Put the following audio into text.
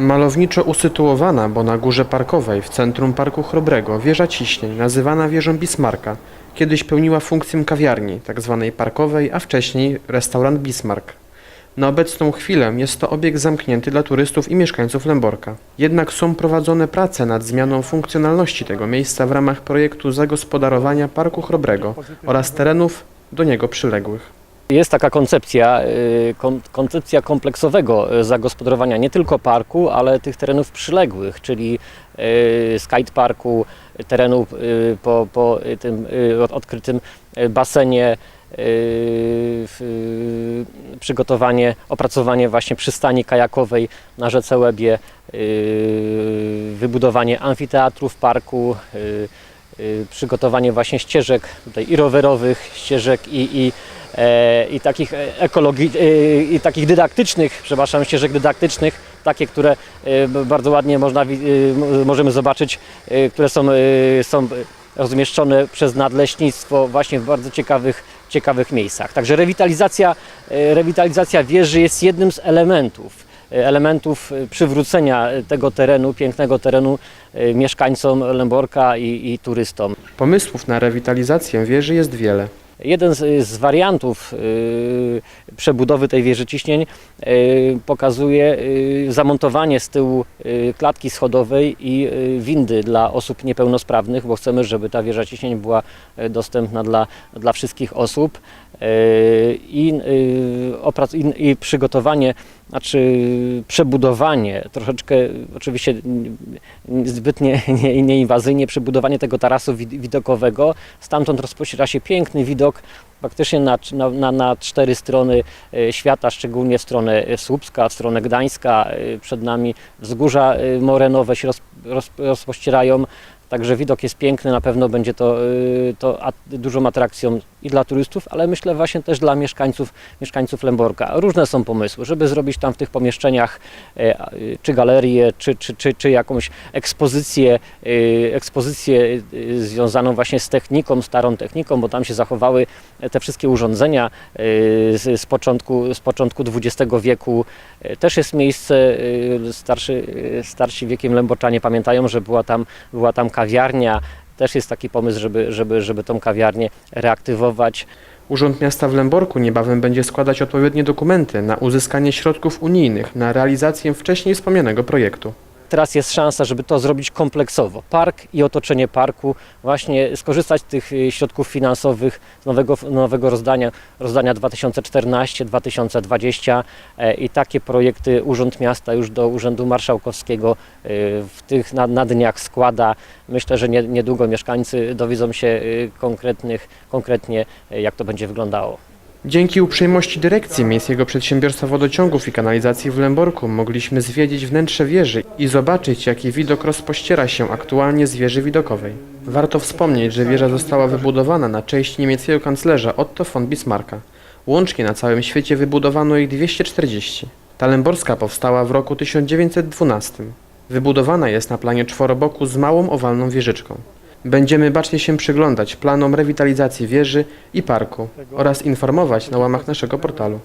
Malowniczo usytuowana, bo na górze parkowej w centrum Parku Chrobrego wieża ciśnień, nazywana wieżą Bismarcka, kiedyś pełniła funkcję kawiarni, tzw. parkowej, a wcześniej restaurant Bismarck. Na obecną chwilę jest to obiekt zamknięty dla turystów i mieszkańców Lęborka. Jednak są prowadzone prace nad zmianą funkcjonalności tego miejsca w ramach projektu zagospodarowania Parku Chrobrego oraz terenów do niego przyległych. Jest taka koncepcja, y, kon, koncepcja kompleksowego y, zagospodarowania nie tylko parku, ale tych terenów przyległych, czyli y, skate parku, terenu po, po tym od- odkrytym basenie, przygotowanie, opracowanie właśnie przystani kajakowej na rzece Łebie, wybudowanie amfiteatru w parku, przygotowanie właśnie ścieżek tutaj i rowerowych, ścieżek i, i, e, i takich ekologii, e, i takich dydaktycznych, przepraszam, ścieżek dydaktycznych, takie, które e, bardzo ładnie można, e, możemy zobaczyć, e, które są, e, są rozmieszczone przez nadleśnictwo właśnie w bardzo ciekawych, ciekawych miejscach. Także rewitalizacja, e, rewitalizacja wieży jest jednym z elementów elementów e, przywrócenia tego terenu, pięknego terenu e, mieszkańcom Lęborka i, i turystom. Pomysłów na rewitalizację wieży jest wiele. Jeden z, z wariantów y, przebudowy tej wieży ciśnień y, pokazuje y, zamontowanie z tyłu y, klatki schodowej i y, windy dla osób niepełnosprawnych, bo chcemy, żeby ta wieża ciśnień była y, dostępna dla, dla wszystkich osób. Y, I, y, i, I przygotowanie, znaczy przebudowanie, troszeczkę oczywiście zbyt nie, nie, nieinwazyjnie, przebudowanie tego tarasu wid- widokowego. Stamtąd rozpościera się piękny widok praktycznie na, na, na, cztery strony e, świata, szczególnie stronę e, Słupska, stronę Gdańska. e, Przed nami wzgórza morenowe się roz, roz, rozpościerają. Także widok jest piękny, na pewno będzie to, y, to dużą atrakcją i dla turystów, ale myślę właśnie też dla mieszkańców, mieszkańców Lęborka. Różne są pomysły, żeby zrobić tam w tych pomieszczeniach e, y, czy galerię, czy, czy, czy, czy jakąś ekspozycję, y, ekspozycję związaną właśnie z techniką, starą techniką, bo tam się zachowały te wszystkie urządzenia z, z, początku, z początku XX wieku. E, Też jest miejsce, starszy, starsi wiekiem Lęborczanie pamiętają, że była tam, była tam kawiarnia. Też jest taki pomysł, żeby, żeby, żeby tą kawiarnię reaktywować. Urząd Miasta w Lęborku niebawem będzie składać odpowiednie dokumenty na uzyskanie środków unijnych na realizację wcześniej wspomnianego projektu. Teraz jest szansa, żeby to zrobić kompleksowo. Park i otoczenie parku, właśnie skorzystać z tych y, środków finansowych z nowego, nowego rozdania, rozdania 2014-2020 e, i takie projekty Urząd Miasta już do Urzędu Marszałkowskiego y, w tych na, na dniach składa. Myślę, że nie, niedługo mieszkańcy dowiedzą się y, konkretnych, konkretnie jak to będzie wyglądało. Dzięki uprzejmości dyrekcji Miejskiego Przedsiębiorstwa Wodociągów i Kanalizacji w Lęborku mogliśmy zwiedzić wnętrze wieży i zobaczyć, jaki widok rozpościera się aktualnie z wieży widokowej. Warto wspomnieć, że wieża została wybudowana na cześć niemieckiego kanclerza Otto von Bismarcka. Łącznie na całym świecie wybudowano ich 240. Ta lęborska powstała w roku 1912. Wybudowana jest na planie czworoboku z małą owalną wieżyczką. Będziemy bacznie się przyglądać planom rewitalizacji wieży i parku oraz informować na łamach naszego portalu.